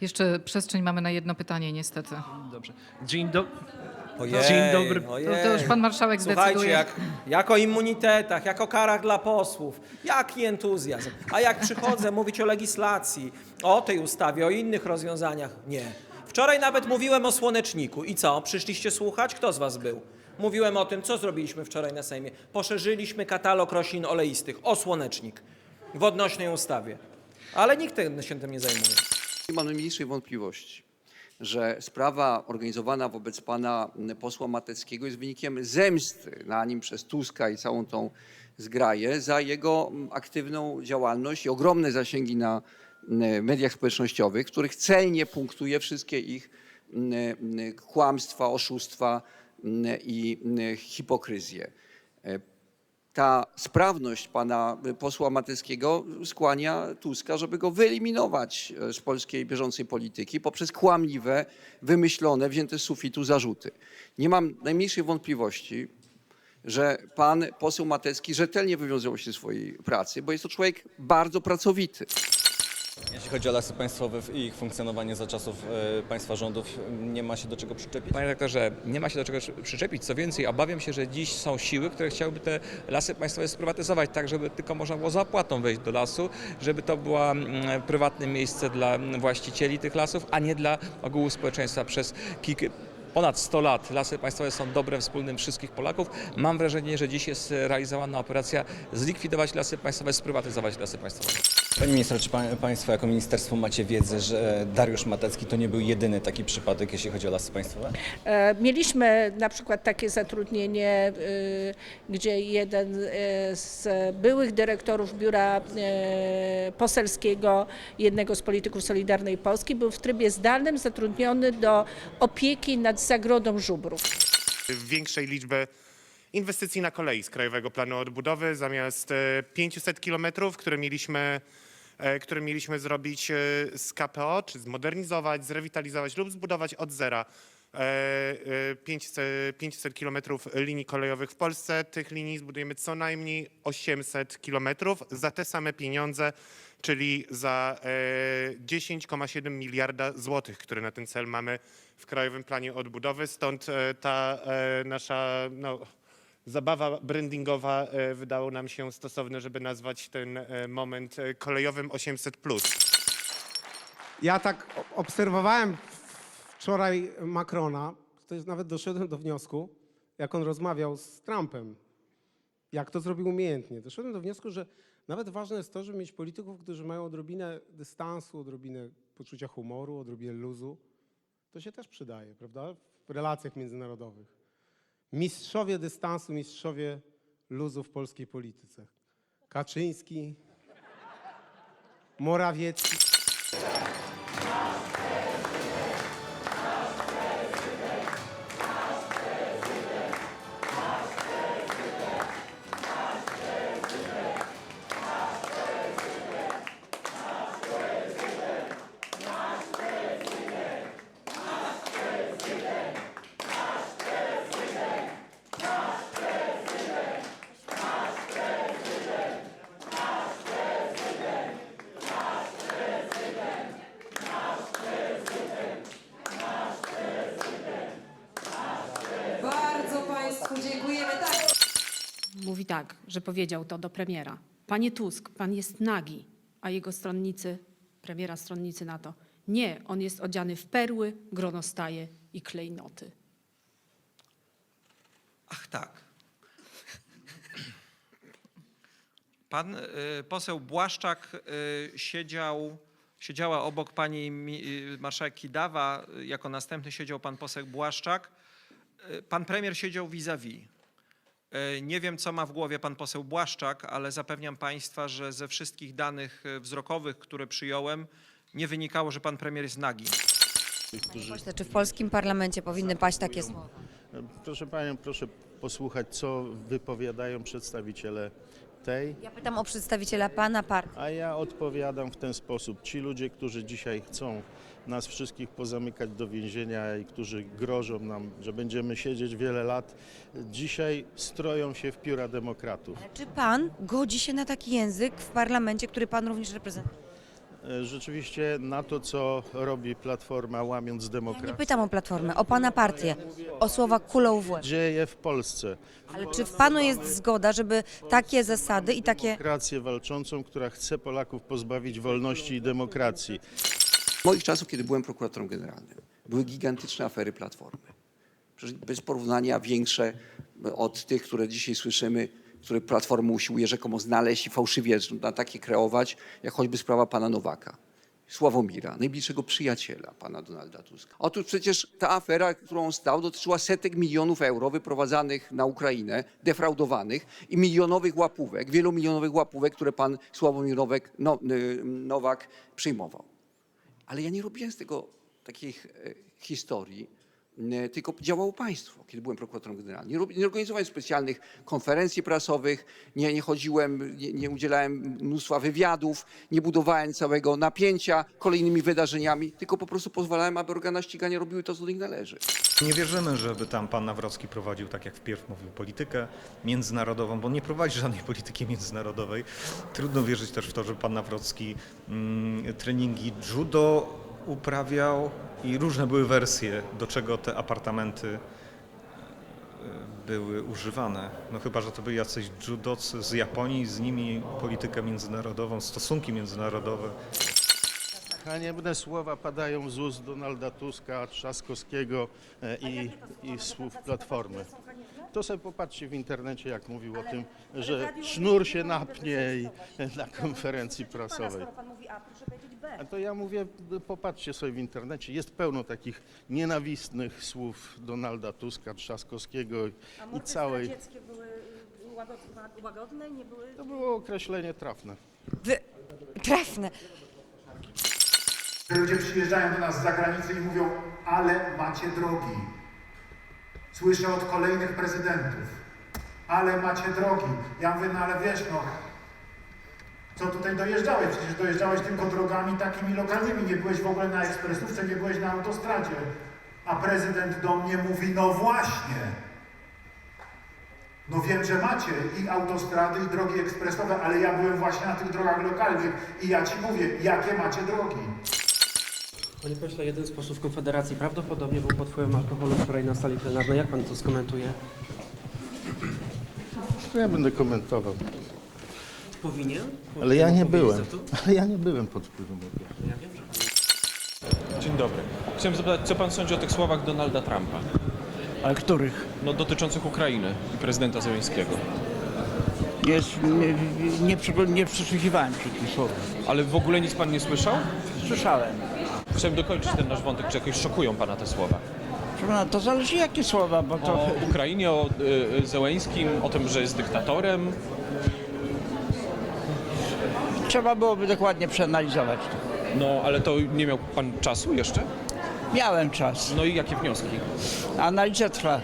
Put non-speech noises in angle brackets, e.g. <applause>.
Jeszcze przestrzeń mamy na jedno pytanie, niestety. Dobrze. Dzień, do... Ojej, Dzień dobry. To, ojej. to już pan marszałek Słuchajcie, zdecyduje. jak, jak o immunitetach, jak o karach dla posłów, jaki entuzjazm. A jak przychodzę <laughs> mówić o legislacji, o tej ustawie, o innych rozwiązaniach, nie. Wczoraj nawet mówiłem o słoneczniku. I co? Przyszliście słuchać? Kto z was był? Mówiłem o tym, co zrobiliśmy wczoraj na Sejmie. Poszerzyliśmy katalog roślin oleistych o słonecznik w odnośnej ustawie. Ale nikt tym- się tym nie zajmuje. Nie mam najmniejszej wątpliwości, że sprawa organizowana wobec pana posła Mateckiego jest wynikiem zemsty na nim przez Tuska i całą tą zgraję za jego aktywną działalność i ogromne zasięgi na mediach społecznościowych, w których celnie punktuje wszystkie ich kłamstwa, oszustwa i hipokryzję ta sprawność pana posła Mateckiego skłania Tuska, żeby go wyeliminować e, z polskiej bieżącej polityki poprzez kłamliwe, wymyślone, wzięte z sufitu zarzuty. Nie mam najmniejszej wątpliwości, że pan poseł Matecki rzetelnie wywiązywał się ze swojej pracy, bo jest to człowiek bardzo pracowity. Jeśli chodzi o lasy państwowe i ich funkcjonowanie za czasów e, państwa rządów, nie ma się do czego przyczepić. Panie redaktorze, nie ma się do czego przy- przyczepić. Co więcej, obawiam się, że dziś są siły, które chciałyby te lasy państwowe sprywatyzować tak, żeby tylko można było zapłatą wejść do lasu, żeby to było mm, prywatne miejsce dla właścicieli tych lasów, a nie dla ogółu społeczeństwa. Przez kilka, ponad 100 lat lasy państwowe są dobrem wspólnym wszystkich Polaków. Mam wrażenie, że dziś jest realizowana operacja zlikwidować lasy państwowe, sprywatyzować lasy państwowe. Panie ministrze, czy pa, Państwo jako ministerstwo macie wiedzę, że Dariusz Matecki to nie był jedyny taki przypadek, jeśli chodzi o lasy państwowe? E, Mieliśmy na przykład takie zatrudnienie, y, gdzie jeden y, z byłych dyrektorów biura y, poselskiego, jednego z polityków Solidarnej Polski, był w trybie zdalnym zatrudniony do opieki nad zagrodą żubrów. większej liczby inwestycji na kolei z Krajowego Planu Odbudowy zamiast e, 500 kilometrów, które mieliśmy, e, które mieliśmy zrobić e, z KPO, czy zmodernizować, zrewitalizować lub zbudować od zera. e, e, 500, 500 kilometrów linii kolejowych w Polsce. Tych linii zbudujemy co najmniej 800 kilometrów za te same pieniądze, czyli za e, 10,7 miliarda złotych, które na ten cel mamy w Krajowym Planie Odbudowy. Stąd e, ta e, nasza no, zabawa brandingowa e, wydało nam się stosowne, żeby nazwać ten e, moment e, kolejowym 800+. Ja tak obserwowałem wczoraj Macrona, to jest nawet doszedłem do wniosku, jak on rozmawiał z Trumpem, jak to zrobił umiejętnie. Doszedłem do wniosku, że nawet ważne jest to, żeby mieć polityków, którzy mają odrobinę dystansu, odrobinę poczucia humoru, odrobinę luzu. To się też przydaje, prawda? W relacjach międzynarodowych. Mistrzowie dystansu, mistrzowie luzu w polskiej polityce. Kaczyński, Morawiecki. Państwu dziękujemy. Tak. Mówi tak, że powiedział to do premiera. Panie Tusk, pan jest nagi, a jego stronnicy, premiera stronnicy na to. Nie, on jest odziany w perły, gronostaje i klejnoty. Ach tak. Pan y, poseł Błaszczak y, siedział, siedziała obok pani mi- y, marszałek Kidawa, y, jako następny siedział pan poseł Błaszczak. Y, Pan premier siedział vis-a-vis. Y, Nie wiem, co ma w głowie pan poseł Błaszczak, ale zapewniam państwa, że ze wszystkich danych y, wzrokowych, które przyjąłem, nie wynikało, że pan premier jest nagi. Pośle, czy w polskim parlamencie powinny paść takie słowa? Proszę Panią, proszę posłuchać, co wypowiadają przedstawiciele tej, Ja pytam o przedstawiciela Pana partii. a ja odpowiadam w ten sposób. Ci ludzie, którzy dzisiaj chcą nas wszystkich pozamykać do więzienia i którzy grożą nam, że będziemy siedzieć wiele lat, dzisiaj stroją się w pióra demokratów. Czy Pan godzi się na taki język w parlamencie, który Pan również reprezentuje? E, rzeczywiście na to, co robi Platforma łamiąc Nie demokrację, pytam o Platformę, o pana partię, o słowa kulą w łeb. dzieje w Polsce. Ale czy w panu jest zgoda, żeby takie zasady i takie... Demokrację walczącą, która chce Polaków pozbawić wolności i demokracji. Z moich czasów, kiedy byłem prokuratorem generalnym, były gigantyczne afery Platformy. Przecież bez porównania większe od tych, które dzisiaj słyszymy, które Platforma usiłuje rzekomo znaleźć i fałszywie na takie kreować, jak choćby sprawa pana Nowaka. Sławomira, najbliższego przyjaciela pana Donalda Tuska. Otóż przecież ta afera, którą on stał, dotyczyła setek milionów euro wyprowadzanych na Ukrainę, defraudowanych i milionowych łapówek, wielomilionowych łapówek, które pan Sławomir Nowek, no, y, Nowak przyjmował. Ale ja nie robiłem z tego takich e, historii, tylko działało państwo, kiedy byłem prokuratorem generalnym. Nie, organizowałem specjalnych konferencji prasowych, nie, nie chodziłem, nie, nie udzielałem mnóstwa wywiadów, nie budowałem całego napięcia kolejnymi wydarzeniami, tylko po prostu pozwalałem, aby organa ścigania robiły to, co do nich należy. Nie wierzymy, żeby tam pan Nawrocki prowadził, tak jak wpierw mówił, politykę międzynarodową, bo nie prowadzi żadnej <laughs> polityki międzynarodowej. Trudno wierzyć też w to, że pan Nawrocki mm, treningi judo uprawiał i różne były wersje, do czego te apartamenty e, były używane. No chyba, że to byli jacyś judocy z Japonii, z nimi politykę międzynarodową, stosunki międzynarodowe. Haniebne słowa padają z ust Donalda Tuska, Trzaskowskiego e, i, i słów Platformy. To sobie popatrzcie w internecie, jak mówił o tym, że sznur się napnie i, na konferencji prasowej. A to ja mówię, popatrzcie sobie w internecie, jest pełno takich nienawistnych słów Donalda Tuska, Trzaskowskiego i, całej. były łagodne, nie były... To było określenie trafne. Wy... Trafne. Ludzie przyjeżdżają do nas z zagranicy i mówią, ale macie drogi. Słyszę od kolejnych prezydentów, ale macie drogi. Ja mówię, no ale wiesz, no, co tutaj dojeżdżałeś? Przecież dojeżdżałeś tylko drogami takimi lokalnymi. Nie byłeś w ogóle na ekspresówce, nie byłeś na autostradzie. A prezydent do mnie mówi, no właśnie. No wiem, że macie i autostrady, i drogi ekspresowe, ale ja byłem właśnie na tych drogach lokalnych i ja ci mówię, jakie macie drogi. Panie pośle, jeden z posłów Konfederacji prawdopodobnie był pod wpływem alkoholu wczoraj na sali plenarnej. Jak pan to skomentuje? To ja będę komentował. Powinien? Ale ja nie byłem. Ale ja nie byłem pod wpływem alkoholu. Ja wiem, że Dzień dobry. Chciałem zapytać, co pan sądzi o tych słowach Donalda Trumpa? Ale których? No, dotyczących Ukrainy i prezydenta Zełenskiego. Jest, nie, nie, nie przysłuchiwałem się tych słów. Ale w ogóle nic pan nie słyszał? Słyszałem. Chciałem dokończyć ten nasz wątek, czy jakoś szokują pana te słowa? Proszę pana, to zależy jakie słowa, bo to... O Ukrainie, o y, y, o tym, że jest dyktatorem. Trzeba byłoby dokładnie przeanalizować to. No, ale to nie miał pan czasu jeszcze? Miałem czas. No i jakie wnioski? Analiza trwa.